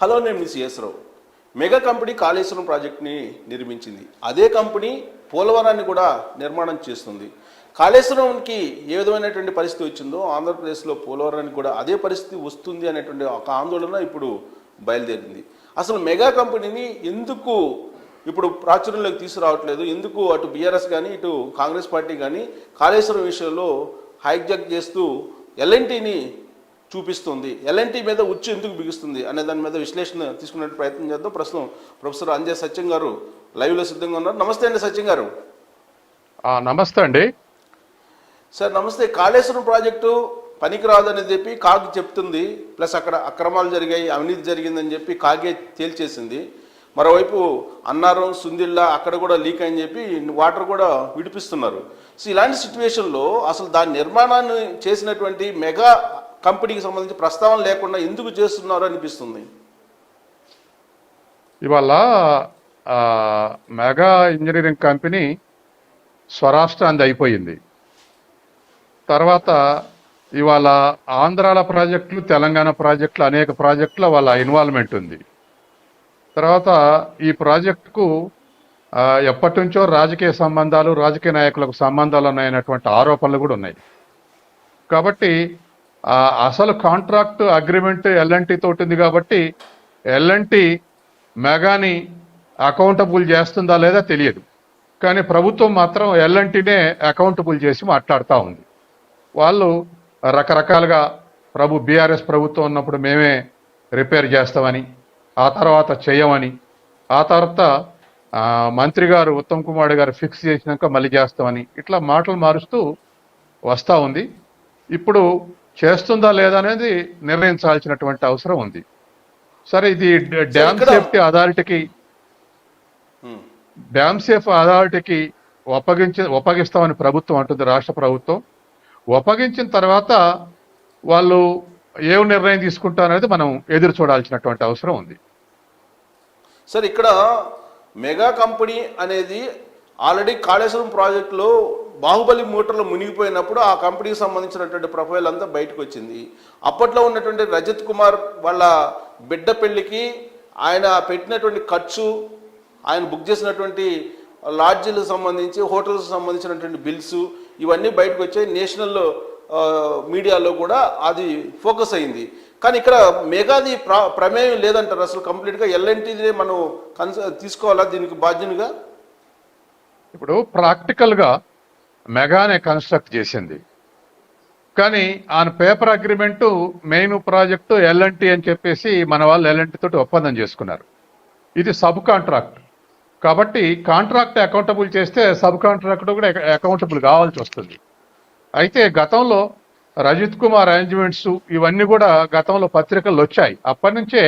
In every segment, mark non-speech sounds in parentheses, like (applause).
Hello నేను miss Rao Megha company Kaleshwaram ప్రాజెక్ట్ని నిర్మించింది. అదే కంపెనీ పోలవరాన్ని కూడా నిర్మాణం చేస్తుంది. కాళేశ్వరంకి ఏ విధమైనటువంటి పరిస్థితి వచ్చిందో ఆంధ్రప్రదేశ్లో పోలవరానికి కూడా అదే పరిస్థితి వస్తుంది అనేటువంటి ఒక ఆందోళన ఇప్పుడు బయలుదేరింది. అసలు మెగా కంపెనీని ఎందుకు ఇప్పుడు ప్రాచుర్యంలోకి తీసుకురావట్లేదు? ఎందుకు అటు బీఆర్ఎస్ కానీ ఇటు కాంగ్రెస్ పార్టీ కానీ కాళేశ్వరం విషయంలో హైజాక్ చేస్తూ ఎల్ఎన్టీని చూపిస్తుంది. ఎల్ఎన్టీ మీద ఉచ్చు ఎందుకు బిగుస్తుంది అనే దాని మీద విశ్లేషణ తీసుకునే ప్రయత్నం చేద్దాం. ప్రస్తుతం ప్రొఫెసర్ అంజయ్ సత్యం గారు లైవ్లో సిద్ధంగా ఉన్నారు. నమస్తే అండి సత్యం గారు. నమస్తే అండి. సార్ నమస్తే. కాళేశ్వరం ప్రాజెక్టు పనికిరాదని చెప్పి కాగ్ చెప్తుంది. ప్లస్ అక్కడ అక్రమాలు జరిగాయి అవినీతి జరిగిందని చెప్పి కాగే తేల్చేసింది. మరోవైపు అన్నారం సుందిల్లా అక్కడ కూడా లీక్ అని చెప్పి వాటర్ కూడా విడిపిస్తున్నారు. సో ఇలాంటి సిచ్యువేషన్లో అసలు దాని నిర్మాణాన్ని చేసినటువంటి మెగా కంపెనీకి సంబంధించి ప్రస్తావన లేకుండా ఎందుకు చేస్తున్నారు అనిపిస్తుంది. ఇవాళ మెగా ఇంజనీరింగ్ కంపెనీ స్వరాష్ట్రాంది అయిపోయింది. తర్వాత ఇవాళ ఆంధ్రాల ప్రాజెక్టులు తెలంగాణ ప్రాజెక్టులు అనేక ప్రాజెక్టుల వాళ్ళ ఇన్వాల్వ్మెంట్ ఉంది. తర్వాత ఈ ప్రాజెక్టుకు ఎప్పటి నుంచో రాజకీయ సంబంధాలు రాజకీయ నాయకులకు సంబంధాలు ఉన్నాయన్నటువంటి ఆరోపణలు కూడా ఉన్నాయి. కాబట్టి అసలు కాంట్రాక్ట్ అగ్రిమెంట్ ఎల్ఎన్టీ తోటి ఉంది కాబట్టి ఎల్ఎన్టీ మెగాని అకౌంటబుల్ చేస్తుందా లేదా తెలియదు. కానీ ప్రభుత్వం మాత్రం ఎల్ఎన్టీనే అకౌంటబుల్ చేసి మాట్లాడుతూ ఉంది. వాళ్ళు రకరకాలుగా ప్రభు బీఆర్ఎస్ ప్రభుత్వం ఉన్నప్పుడు మేమే రిపేర్ చేస్తామని ఆ తర్వాత చేయమని ఆ తర్వాత మంత్రి గారు ఉత్తమ్ కుమార్ గారు ఫిక్స్ చేసినాక మళ్ళీ చేస్తామని ఇట్లా మాటలు మారుస్తూ వస్తూ ఉంది. ఇప్పుడు చేస్తుందా లేదా అనేది నిర్ణయించాల్సినటువంటి అవసరం ఉంది. సరే ఇది డ్యామ్ సేఫ్టీ అథారిటీకి. డ్యామ్ సేఫ్ అథారిటీకి ఒప్పగించి ఒప్పగిస్తామని ప్రభుత్వం అంటుంది రాష్ట్ర ప్రభుత్వం. ఒప్పగించిన తర్వాత వాళ్ళు ఏ నిర్ణయం తీసుకుంటారనేది మనం ఎదురు చూడాల్సినటువంటి అవసరం ఉంది. సార్ ఇక్కడ మెగా కంపెనీ అనేది ఆల్రెడీ కాళేశ్వరం ప్రాజెక్టులో బాహుబలి మోటార్లు మునిగిపోయినప్పుడు ఆ కంపెనీకి సంబంధించినటువంటి ప్రొఫైల్ అంతా బయటకు వచ్చింది. అప్పట్లో ఉన్నటువంటి రజత్ కుమార్ వాళ్ళ బిడ్డ పెళ్ళికి ఆయన పెట్టినటువంటి ఖర్చు ఆయన బుక్ చేసినటువంటి లాడ్జీలకు సంబంధించి హోటల్స్ సంబంధించినటువంటి బిల్స్ ఇవన్నీ బయటకు వచ్చాయి. నేషనల్ మీడియాలో కూడా అది ఫోకస్ అయింది. కానీ ఇక్కడ మెగాది ప్ర ప్రమేయం లేదంటారు అసలు కంప్లీట్గా. ఎల్ఎన్టీదే మనం కన్స తీసుకోవాలా దీనికి బాధ్యునిగా? ఇప్పుడు ప్రాక్టికల్గా మెగానే కన్స్ట్రక్ట్ చేసింది. కానీ on paper agreement main project L and T అని చెప్పేసి మన వాళ్ళు ఎల్ఎన్టీ తోటి ఒప్పందం చేసుకున్నారు. ఇది సబ్ కాంట్రాక్ట్. కాబట్టి కాంట్రాక్ట్ అకౌంటబుల్ చేస్తే సబ్ కాంట్రాక్ట్ కూడా అకౌంటబుల్ కావాల్సి వస్తుంది. అయితే గతంలో రజిత్ కుమార్ అరేంజ్మెంట్స్ ఇవన్నీ కూడా గతంలో పత్రికల్లో వచ్చాయి. అప్పటి నుంచే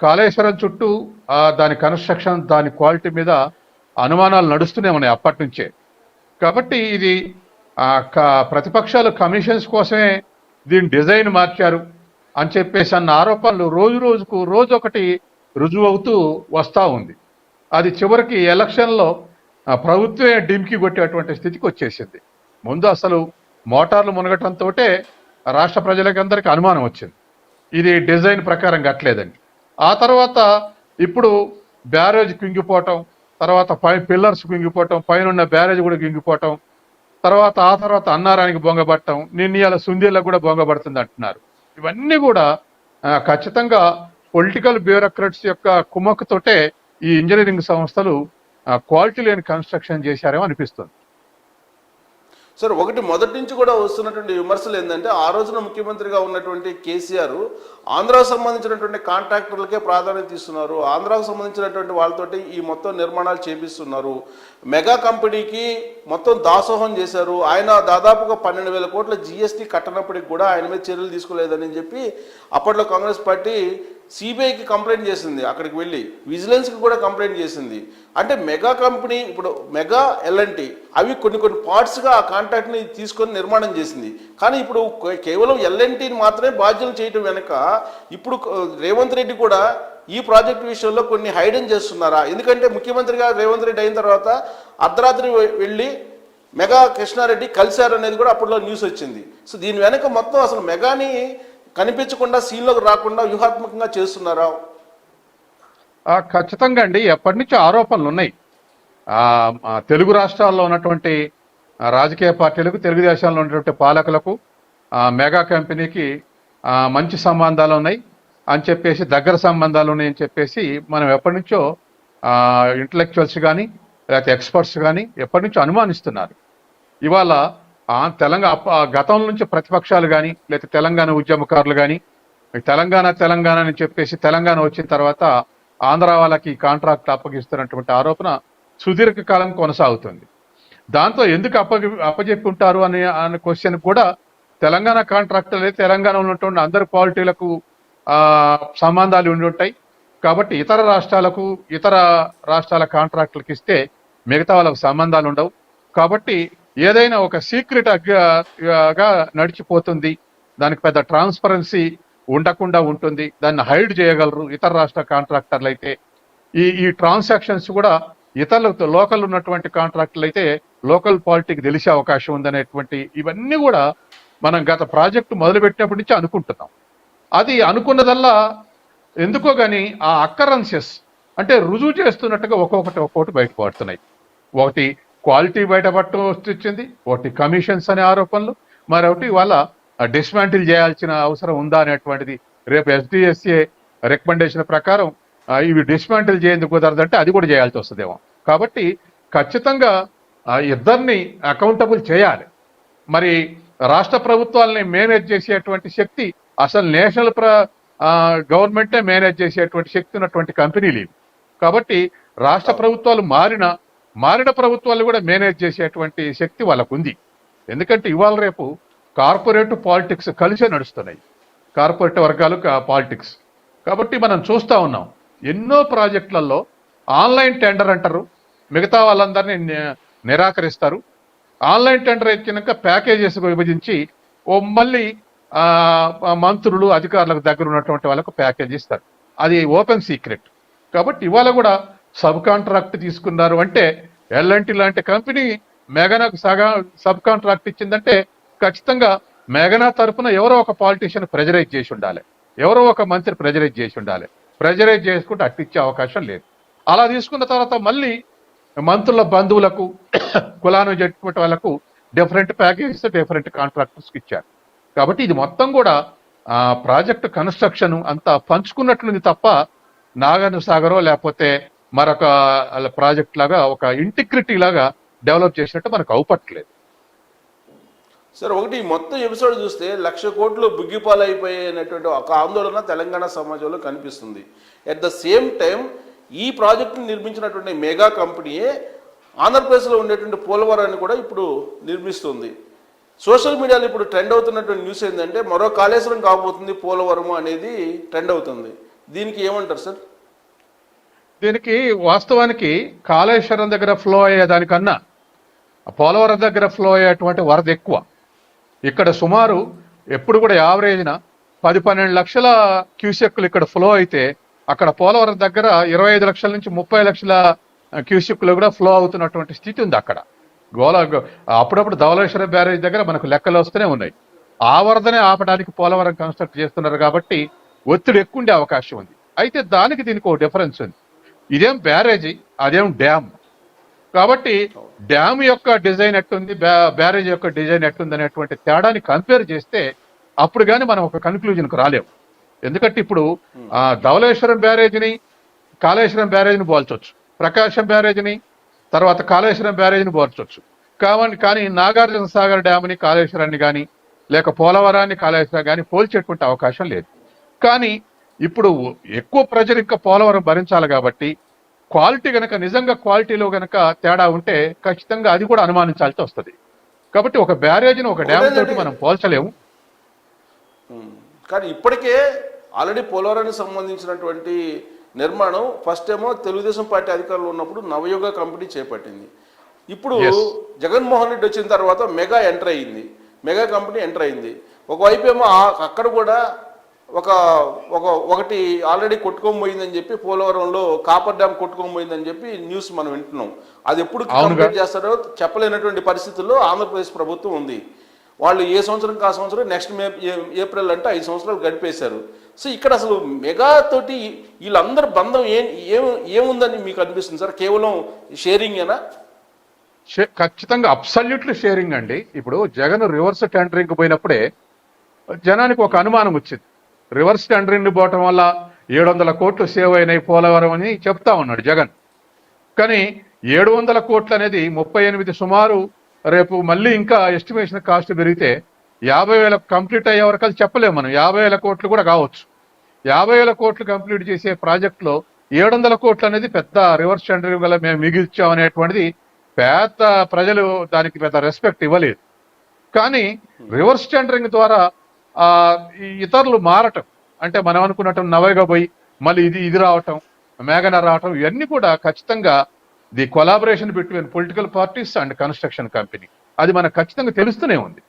కాళేశ్వరం చుట్టూ దాని కన్స్ట్రక్షన్ దాని క్వాలిటీ మీద అనుమానాలు నడుస్తూనే ఉన్నాయి అప్పటి నుంచే కాబట్టి ఇది ఆ, క- ప్రతిపక్షాలు కమిషన్స్ కోసమే దీని డిజైన్ మార్చారు అని చెప్పేసి అన్న ఆరోపణలు రోజు రోజుకు రోజు ఒకటి రుజువు అవుతూ వస్తూ ఉంది. అది చివరికి ఎలక్షన్లో ప్రభుత్వమే డిమ్కి కొట్టేటువంటి స్థితికి వచ్చేసింది. ముందు అసలు మోటార్లు మునగటంతో రాష్ట్ర ప్రజలకందరికీ అనుమానం వచ్చింది. ఇది డిజైన్ ప్రకారం కట్టలేదని ఆ తర్వాత ఇప్పుడు బ్యారేజ్ కుంగిపోవటం తర్వాత పై పిల్లర్స్ కుంగిపోవటం పైన ఉన్న బ్యారేజ్ కూడా కుంగిపోవటం తర్వాత ఆ తర్వాత అన్నారానికి బొంగబట్టం నిర్ణయాల సుందీలకు కూడా బొంగబడుతుంది అంటున్నారు. ఇవన్నీ కూడా ఖచ్చితంగా పొలిటికల్ బ్యూరోక్రట్స్ యొక్క కుమ్మక్కుతోటే ఈ ఇంజనీరింగ్ సంస్థలు క్వాలిటీ లేని కన్స్ట్రక్షన్ చేశారేమో అనిపిస్తుంది. సార్ ఒకటి మొదటి నుంచి కూడా వస్తున్నటువంటి విమర్శలు ఏంటంటే ఆ రోజున ముఖ్యమంత్రిగా ఉన్నటువంటి కేసీఆర్ ఆంధ్రాకు సంబంధించినటువంటి కాంట్రాక్టర్లకే ప్రాధాన్యత ఇస్తున్నారు. ఆంధ్రాకు సంబంధించినటువంటి వాళ్ళతోటి ఈ మొత్తం నిర్మాణాలు చేపిస్తున్నారు. మెగా కంపెనీకి మొత్తం దాసోహం చేశారు. ఆయన దాదాపుగా పన్నెండు వేల కోట్ల జిఎస్టీ కట్టనప్పటికి కూడా ఆయన మీద చర్యలు తీసుకోలేదని చెప్పి అప్పట్లో కాంగ్రెస్ పార్టీ సిబిఐకి కంప్లైంట్ చేసింది అక్కడికి వెళ్ళి. విజిలెన్స్కి కూడా కంప్లైంట్ చేసింది. అంటే మెగా కంపెనీ ఇప్పుడు మెగా ఎల్ఎన్టీ అవి కొన్ని కొన్ని పార్ట్స్గా ఆ కాంట్రాక్ట్ని తీసుకొని నిర్మాణం చేసింది. కానీ ఇప్పుడు కేవలం ఎల్ఎన్టీని మాత్రమే బాధ్యతలు చేయటం వెనక ఇప్పుడు రేవంత్ రెడ్డి కూడా ఈ ప్రాజెక్ట్ విషయంలో కొన్ని హైడెన్ చేస్తున్నారా? ఎందుకంటే ముఖ్యమంత్రిగా రేవంత్ రెడ్డి అయిన తర్వాత అర్ధరాత్రి వెళ్ళి మెగా కృష్ణారెడ్డి కలిశారు అనేది కూడా అప్పట్లో న్యూస్ వచ్చింది. సో దీని వెనక మొత్తం అసలు మెగాని కనిపించకుండా సీన్లోకి రాకుండా వ్యూహాత్మకంగా చేస్తున్నారా? ఖచ్చితంగా అండి. ఎప్పటి నుంచి ఆరోపణలు ఉన్నాయి. తెలుగు రాష్ట్రాల్లో ఉన్నటువంటి రాజకీయ పార్టీలకు తెలుగుదేశంలో ఉన్నటువంటి పాలకులకు మెగా కంపెనీకి మంచి సంబంధాలు ఉన్నాయి అని చెప్పేసి దగ్గర సంబంధాలు ఉన్నాయి అని చెప్పేసి మనం ఎప్పటి నుంచో ఇంటలెక్చువల్స్ కానీ లేకపోతే ఎక్స్పర్ట్స్ కానీ ఎప్పటి నుంచో అనుమానిస్తున్నారు. ఇవాళ తెలంగాణ గతం నుంచి ప్రతిపక్షాలు కానీ లేకపోతే తెలంగాణ ఉద్యమకారులు కానీ తెలంగాణ తెలంగాణ అని చెప్పేసి తెలంగాణ వచ్చిన తర్వాత ఆంధ్ర వాళ్ళకి కాంట్రాక్ట్ అప్పగిస్తున్నటువంటి ఆరోపణ సుదీర్ఘకాలం కొనసాగుతుంది. దాంతో ఎందుకు అప్పగి అప్పచెప్పి ఉంటారు అనే అనే క్వశ్చన్ కూడా తెలంగాణ కాంట్రాక్టర్లే తెలంగాణ ఉన్నటువంటి అందరి క్వాలిటీలకు సంబంధాలు ఉండి ఉంటాయి. కాబట్టి ఇతర రాష్ట్రాలకు ఇతర రాష్ట్రాల కాంట్రాక్టులకు ఇస్తే మిగతా వాళ్ళకు సంబంధాలు ఉండవు. కాబట్టి ఏదైనా ఒక సీక్రెట్గా నడిచిపోతుంది. దానికి పెద్ద ట్రాన్స్పరెన్సీ ఉండకుండా ఉంటుంది. దాన్ని హైడ్ చేయగలరు ఇతర రాష్ట్ర కాంట్రాక్టర్లు అయితే. ఈ ఈ ట్రాన్సాక్షన్స్ కూడా ఇతరులతో లోకల్ ఉన్నటువంటి కాంట్రాక్టులు అయితే లోకల్ పాలిటీకి తెలిసే అవకాశం ఉందనేటువంటి ఇవన్నీ కూడా మనం గత ప్రాజెక్టు మొదలుపెట్టినప్పటి నుంచి అనుకుంటున్నాం. అది అనుకున్నదల్లా ఎందుకో గాని ఆ అక్కరెన్సెస్ అంటే రుజువు చేస్తున్నట్టుగా ఒక్కొక్కటి ఒక్కొక్కటి బయటపడుతున్నాయి. ఒకటి క్వాలిటీ బయటపడటం వచ్చింది ఒకటి కమిషన్స్ అనే ఆరోపణలు. మరొకటి వాళ్ళ డిస్మాంటిల్ చేయాల్సిన అవసరం ఉందా అనేటువంటిది. రేపు ఎస్డిఎస్ఏ రికమెండేషన్ ప్రకారం ఇవి డిస్మాంటిల్ చేయందుకు కుదరదంటే అది కూడా చేయాల్సి వస్తుందేమో. కాబట్టి ఖచ్చితంగా ఆ, ఇద్దరిని అకౌంటబుల్ చేయాలి. మరి రాష్ట్ర ప్రభుత్వాలని మేనేజ్ చేసేటువంటి శక్తి అసలు నేషనల్ ప్ర గవర్నమెంటే మేనేజ్ చేసేటువంటి శక్తి ఉన్నటువంటి కంపెనీలు ఇవి. కాబట్టి రాష్ట్ర ప్రభుత్వాలు మారిన మారిన ప్రభుత్వాలు కూడా మేనేజ్ చేసేటువంటి శక్తి వాళ్ళకు ఉంది ఎందుకంటే ఇవాళ రేపు కార్పొరేట్ పాలిటిక్స్ కలిసే నడుస్తున్నాయి. కార్పొరేట్ వర్గాలు పాలిటిక్స్. కాబట్టి మనం చూస్తూ ఉన్నాం. ఎన్నో ప్రాజెక్టులలో ఆన్లైన్ టెండర్ అంటారు. మిగతా వాళ్ళందరినీ నిరాకరిస్తారు. ఆన్లైన్ టెండర్ ఇచ్చినాక ప్యాకేజెస్ విభజించి ఓ మళ్ళీ మంత్రులు అధికారులకు దగ్గర ఉన్నటువంటి వాళ్ళకు ప్యాకేజ్ ఇస్తారు. అది ఓపెన్ సీక్రెట్. కాబట్టి ఇవాళ కూడా సబ్ కాంట్రాక్ట్ తీసుకున్నారు అంటే ఎల్ఎన్టీ లాంటి కంపెనీ మెఘనాకు సగా సబ్ కాంట్రాక్ట్ ఇచ్చిందంటే ఖచ్చితంగా మెఘనా తరపున ఎవరో ఒక పాలిటీషియన్ ప్రెజరైజ్ చేసి ఉండాలి. ఎవరో ఒక మంత్రి ప్రెజరైజ్ చేసి ఉండాలి. ప్రెజరైజ్ చేసుకుంటే అట్టిచ్చే అవకాశం లేదు. అలా తీసుకున్న తర్వాత మళ్ళీ మంత్రుల బంధువులకు (coughs) కులాను జట్టుకుంటే వాళ్ళకు డిఫరెంట్ ప్యాకేజెస్ డిఫరెంట్ కాంట్రాక్టర్స్కి ఇచ్చారు. కాబట్టి ఇది మొత్తం కూడా ప్రాజెక్టు ప్రాజెక్ట్ కన్స్ట్రక్షన్ అంతా పంచుకున్నట్లుంది తప్ప నాగార్జున సాగరో లేకపోతే మరొక ప్రాజెక్ట్ లాగా ఒక ఇంటిగ్రిటీ లాగా డెవలప్ చేసినట్టు మనకు అవుపట్లేదు సార్ ఒకటి మొత్తం ఎపిసోడ్ చూస్తే లక్ష కోట్లు బుగ్గిపాలు అయిపోయినటువంటి ఒక ఆందోళన తెలంగాణ సమాజంలో కనిపిస్తుంది. ఎట్ ద సేమ్ టైం ఈ ప్రాజెక్టును నిర్మించినటువంటి మెగా కంపెనీయే ఆంధ్రప్రదేశ్లో ఉండేటువంటి పోలవరాన్ని కూడా ఇప్పుడు నిర్మిస్తుంది. సోషల్ మీడియాలో ఇప్పుడు ట్రెండ్ అవుతున్నటువంటి న్యూస్ ఏంటంటే మరో కాళేశ్వరం కాబోతుంది పోలవరం అనేది ట్రెండ్ అవుతుంది. దీనికి ఏమంటారు సార్? దీనికి వాస్తవానికి కాళేశ్వరం దగ్గర ఫ్లో అయ్యేదానికన్నా పోలవరం దగ్గర ఫ్లో అయ్యేటువంటి వరద ఎక్కువ. ఇక్కడ సుమారు ఎప్పుడు కూడా యావరేజ్న పది పన్నెండు లక్షల క్యూసెక్కులు ఇక్కడ ఫ్లో అయితే అక్కడ పోలవరం దగ్గర ఇరవై ఐదు లక్షల నుంచి ముప్పై లక్షల క్యూసెక్కులు కూడా ఫ్లో అవుతున్నటువంటి స్థితి ఉంది అక్కడ. గోల అప్పుడప్పుడు ధవళేశ్వర బ్యారేజ్ దగ్గర మనకు లెక్కలు వస్తూనే ఉన్నాయి. ఆ వరదనే ఆపడానికి పోలవరం కన్స్ట్రక్ట్ చేస్తున్నారు కాబట్టి ఒత్తిడి ఎక్కువ ఉండే అవకాశం ఉంది. అయితే దానికి దీనికి ఒక డిఫరెన్స్ ఉంది. ఇదేం బ్యారేజీ? అదేం డ్యామ్. కాబట్టి డ్యామ్ యొక్క డిజైన్ ఎట్టుంది? బ్యా- బ్యారేజ్ యొక్క డిజైన్ ఎట్టుంది అనేటువంటి తేడాని కంపేర్ చేస్తే అప్పుడు కానీ మనం ఒక కన్క్లూజన్కు రాలేము ఎందుకంటే ఇప్పుడు ఆ, ధవళేశ్వరం బ్యారేజ్ని కాళేశ్వరం బ్యారేజ్ని పోల్చొచ్చు. ప్రకాశం బ్యారేజ్ని తర్వాత కాళేశ్వరం బ్యారేజ్ని పోల్చొచ్చు. కావాలి కానీ నాగార్జున సాగర్ డ్యామ్ని కాళేశ్వరాన్ని కానీ లేక పోలవరాన్ని కాళేశ్వరం కానీ పోల్చేటువంటి అవకాశం లేదు. కానీ ఇప్పుడు ఎక్కువ ప్రజలు ఇంకా పోలవరం భరించాలి కాబట్టి క్వాలిటీ గనక నిజంగా క్వాలిటీలో గనక తేడా ఉంటే ఖచ్చితంగా అది కూడా అనుమానించాల్సి వస్తుంది కాబట్టి ఒక బ్యారేజ్ని ఒక డ్యామ్ తోటి మనం పోల్చలేము. కానీ ఇప్పటికే ఆల్రెడీ పోలవరానికి సంబంధించినటువంటి నిర్మాణం ఫస్ట్ ఏమో తెలుగుదేశం పార్టీ అధికారులు ఉన్నప్పుడు నవయుగ కంపెనీ చేపట్టింది ఇప్పుడు. జగన్మోహన్ రెడ్డి వచ్చిన తర్వాత మెగా ఎంటర్ అయింది మెగా కంపెనీ ఎంటర్ అయింది ఒకవైపు ఏమో అక్కడ కూడా ఒక ఒక ఒకటి ఆల్రెడీ కొట్టుకొని పోయిందని చెప్పి పోలవరంలో కాపర్ డ్యామ్ కొట్టుకొని పోయిందని చెప్పి న్యూస్ మనం వింటున్నాం. అది ఎప్పుడు. కంప్లీట్ చేస్తారో చెప్పలేనటువంటి పరిస్థితుల్లో ఆంధ్రప్రదేశ్ ప్రభుత్వం ఉంది. వాళ్ళు ఏ సంవత్సరం కా సంవత్సరం నెక్స్ట్ మే ఏప్రిల్ అంటే ఐదు సంవత్సరాలు గడిపేశారు. సో ఇక్కడ అసలు మెగా తోటి వీళ్ళందరి బంధం ఏం ఏం ఏముందని మీకు అనిపిస్తుంది సార్? కేవలం షేరింగ్ ఏనా? షే- ఖచ్చితంగా అబ్సల్యూట్లీ షేరింగ్ అండి. ఇప్పుడు జగన్ రివర్స్ టెండరింగ్ పోయినప్పుడే జనానికి ఒక అనుమానం వచ్చింది. రివర్స్ టెండరింగ్ పోవటం వల్ల ఏడు వందల కోట్లు సేవ్ అయినాయి పోలవరం అని చెప్తా ఉన్నాడు జగన్. కానీ ఏడు వందల కోట్లు అనేది ముప్పై ఎనిమిది సుమారు రేపు మళ్ళీ ఇంకా ఎస్టిమేషన్ కాస్ట్ పెరిగితే యాభై వేల కంప్లీట్ అయ్యే వరకు అది చెప్పలేము మనం. యాభై వేల కోట్లు కూడా కావచ్చు. యాభై వేల కోట్లు కంప్లీట్ చేసే ప్రాజెక్టులో ఏడు వందల కోట్లు అనేది పెద్ద రివర్స్ టెండరింగ్ వల్ల మేము మిగిల్చాం అనేటువంటిది పెద్ద ప్రజలు దానికి పెద్ద రెస్పెక్ట్ ఇవ్వలేదు. కానీ రివర్స్ టెండరింగ్ ద్వారా ఇతరులు మారటం. అంటే మనం అనుకున్నట్టు నవైగా పోయి మళ్ళీ ఇది ఇది రావటం మేఘన రావటం ఇవన్నీ కూడా ఖచ్చితంగా the collaboration between political parties and construction company. అది మనకు ఖచ్చితంగా తెలుస్తూనే ఉంది.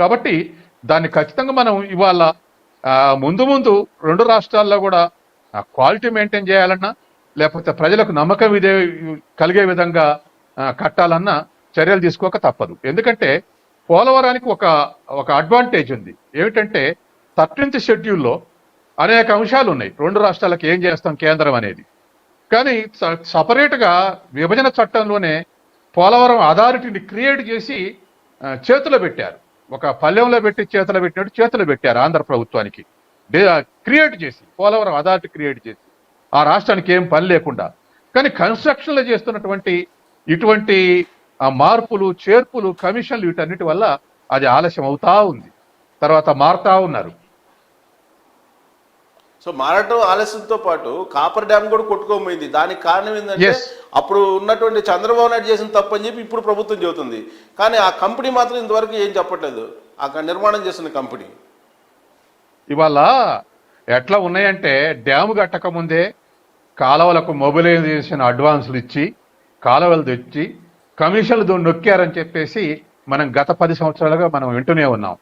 కాబట్టి దాన్ని ఖచ్చితంగా మనం ఇవాళ ముందు ముందు రెండు రాష్ట్రాల్లో కూడా క్వాలిటీ మెయింటైన్ చేయాలన్నా లేకపోతే ప్రజలకు నమ్మకం ఇదే కలిగే విధంగా కట్టాలన్నా చర్యలు తీసుకోక తప్పదు. ఎందుకంటే పోలవరానికి ఒక ఒక అడ్వాంటేజ్ ఉంది. ఏమిటంటే థర్టీన్త్ షెడ్యూల్లో అనేక అంశాలు ఉన్నాయి. రెండు రాష్ట్రాలకు ఏం చేస్తాం కేంద్రం అనేది. కానీ సపరేట్గా విభజన చట్టంలోనే పోలవరం అథారిటీని క్రియేట్ చేసి ఆ, చేతిలో పెట్టారు. ఒక పల్లెంలో పెట్టి చేతిలో పెట్టినట్టు చేతిలో పెట్టారు ఆంధ్ర ప్రభుత్వానికి. క్రియేట్ చేసి పోలవరం అథారిటీ క్రియేట్ చేసి. ఆ రాష్ట్రానికి ఏం పని లేకుండా. కానీ కన్స్ట్రక్షన్లో చేస్తున్నటువంటి ఇటువంటి ఆ, మార్పులు చేర్పులు కమిషన్లు వీటన్నిటి వల్ల అది ఆలస్యం అవుతా ఉంది. తర్వాత మారుతా ఉన్నారు. సో మారటం ఆలస్యంతో పాటు కాపర్ డ్యామ్ కూడా కొట్టుకోబోయింది. దానికి కారణం ఏంటంటే. అప్పుడు ఉన్నటువంటి చంద్రబాబు నాయుడు చేసిన తప్పు అని చెప్పి ఇప్పుడు ప్రభుత్వం చెబుతుంది. కానీ ఆ కంపెనీ మాత్రం ఇంతవరకు ఏం చెప్పట్లేదు. ఆ నిర్మాణం చేసిన కంపెనీ. ఇవాళ ఎట్లా ఉన్నాయంటే డ్యాము కట్టక ముందే కాలువలకు మొబిలైజేషన్ అడ్వాన్సులు ఇచ్చి కాలువలు తెచ్చి కమిషన్లు నొక్కారని చెప్పేసి మనం గత పది సంవత్సరాలుగా మనం వింటూనే ఉన్నాం.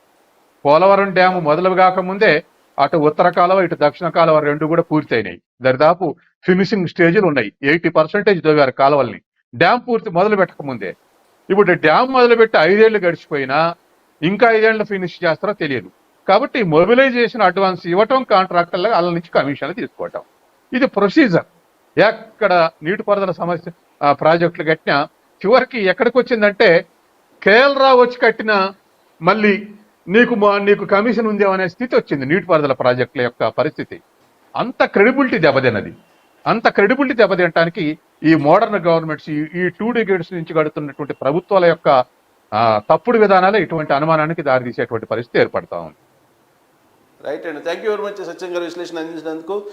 పోలవరం డ్యాము మొదలు కాకముందే అటు ఉత్తర కాలువ ఇటు దక్షిణ కాలువ రెండు కూడా పూర్తయినాయి. దరిదాపు ఫినిషింగ్ స్టేజ్లు ఉన్నాయి. ఎయిటీ పర్సెంటేజ్ దోగారు కాలువల్ని. డ్యామ్ పూర్తి మొదలు పెట్టకముందే ఇప్పుడు డ్యామ్ మొదలుపెట్టి ఐదేళ్ళు గడిచిపోయినా ఇంకా ఐదేళ్ళు ఫినిష్ చేస్తారో తెలియదు. కాబట్టి మొబిలైజేషన్ అడ్వాన్స్ ఇవ్వటం కాంట్రాక్టర్లకు వాళ్ళ నుంచి కమిషన్లు తీసుకోవటం. ఇది ప్రొసీజర్. ఎక్కడ నీటిపారుదల సమస్య ఆ, ప్రాజెక్టులు కట్టినా చివరికి ఎక్కడికి వచ్చిందంటే కేఎల్ రావు వచ్చి కట్టిన మళ్ళీ నీకు మా- నీకు కమిషన్ ఉందేమనే అనే స్థితి వచ్చింది నీటిపారుదల ప్రాజెక్టుల యొక్క పరిస్థితి. అంత క్రెడిబిలిటీ దెబ్బతినది అంత క్రెడిబిలిటీ దెబ్బతినటానికి ఈ మోడర్న్ గవర్నమెంట్స్ ఈ- టూ డిగ్రేడ్స్ నుంచి గడుతున్నటువంటి ప్రభుత్వాల యొక్క తప్పుడు విధానాలే ఇటువంటి అనుమానానికి దారితీసేటువంటి పరిస్థితి ఏర్పడతా ఉంది. రైట్ అండి. Thank you very much Satyam garu విశ్లేషణ అందించినందుకు